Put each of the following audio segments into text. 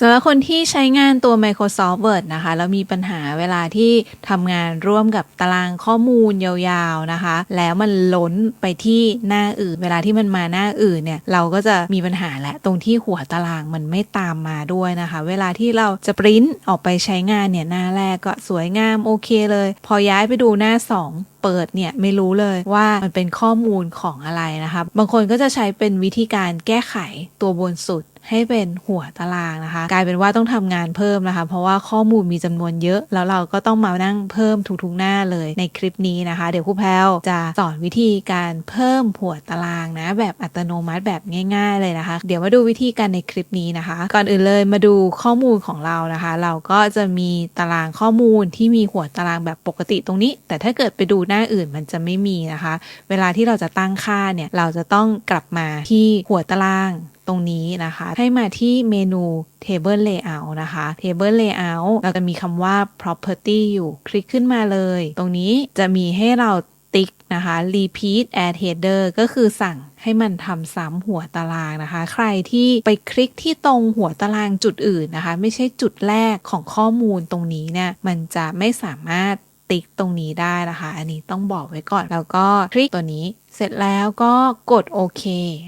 สำหรับคนที่ใช้งานตัว Microsoft Word นะคะ แล้วมีปัญหาเวลาที่ทำงานร่วมกับตารางข้อมูลยาวๆนะคะ แล้วมันล้นไปที่หน้าอื่น เวลาที่มันมาหน้าอื่นเนี่ย เราก็จะมีปัญหาแหละตรงที่หัวตารางมันไม่ตามมาด้วยนะคะ เวลาที่เราจะปริ้นออกไปใช้งานเนี่ยหน้าแรกก็สวยงามโอเคเลย พอย้ายไปดูหน้า 2 เปิดเนี่ยไม่รู้เลยว่ามันเป็นข้อมูลของอะไรนะคะ บางคนก็จะใช้เป็นวิธีการแก้ไขตัวบนสุดให้เป็นหัวตารางนะคะ กลายเป็นว่าต้องทำงานเพิ่มนะคะ เพราะว่าข้อมูลมีจำนวนเยอะ แล้วเราก็ต้องมานั่งเพิ่มทุกๆหน้าเลยในคลิปนี้นะคะ เดี๋ยวครูแพลวจะสอนวิธีการเพิ่มหัวตารางนะ แบบอัตโนมัติแบบง่าย ๆ เลยนะคะ เดี๋ยวมาดูวิธีการในคลิปนี้นะคะ ก่อนอื่นเลยมาดูข้อมูลของเรานะคะ เราก็จะมีตารางข้อมูลที่มีหัวตารางแบบปกติตรงนี้ แต่ถ้าเกิดไปดูหน้า้าอื่นมันจะไม่มีนะคะ เวลาที่เราจะตั้งค่าเนี่ย เราจะต้องกลับมาที่หัวตารางตรงนี้นะคะ ให้มาที่เมนู Table Layout นะคะ Table Layout เราจะมีคำว่า Property อยู่ คลิกขึ้นมาเลย ตรงนี้จะมีให้เราติ๊กนะคะ Repeat Add Header ก็คือสั่งให้มันทำซ้ำหัวตารางนะคะ ใครที่ไปคลิกที่ตรงหัวตารางจุดอื่นนะคะ ไม่ใช่จุดแรกของข้อมูลตรงนี้เนี่ย มันจะไม่สามารถ ติ๊กตรงนี้ได้นะคะ อันนี้ต้องบอกไว้ก่อน แล้วก็คลิกตัวนี้เสร็จแล้วก็กดโอเค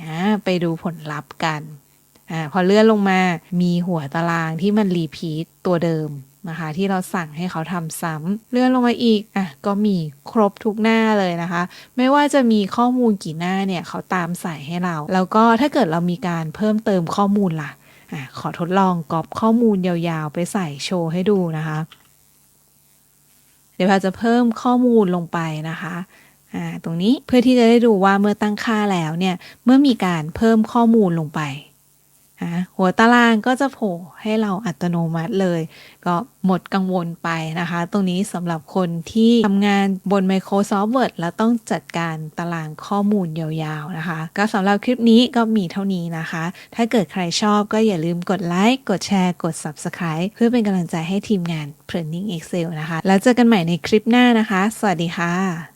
อ่าไปดูผลลัพธ์กันอ่าพอเลื่อนลงมามีหัวตารางที่มันรีพีทตัวเดิมนะคะ ที่เราสั่งให้เขาทำซ้ำเลื่อนลงมาอีกอะก็มีครบทุกหน้าเลยนะคะ ไม่ว่าจะมีข้อมูลกี่หน้าเนี่ยเขาตามใส่ให้เรา แล้วก็ถ้าเกิดเรามีการเพิ่มเติมข้อมูลล่ะอะขอทดลองก๊อปข้อมูลยาวๆ ไปใส่โชว์ให้ดูนะคะ เดี๋ยวเราจะเพิ่มข้อมูลลงไปนะคะตรงนี้เพื่อที่จะได้ดูว่าเมื่อตั้งค่าแล้วเนี่ยเมื่อมีการเพิ่มข้อมูลลงไป หัวตารางก็จะโผล่ให้เราอัตโนมัติเลย ก็หมดกังวลไปนะคะ ตรงนี้สำหรับคนที่ทำงานบน Microsoft Word แล้วต้องจัดการตารางข้อมูลยาวๆนะคะ ก็สำหรับคลิปนี้ก็มีเท่านี้นะคะ ถ้าเกิดใครชอบก็อย่าลืมกดไลค์กดแชร์ กด Subscribe เพื่อเป็นกำลังใจให้ทีมงาน p r e n i n g Excel นะคะ แล้วเจอกันใหม่ในคลิปหน้านะคะ สวัสดีค่ะ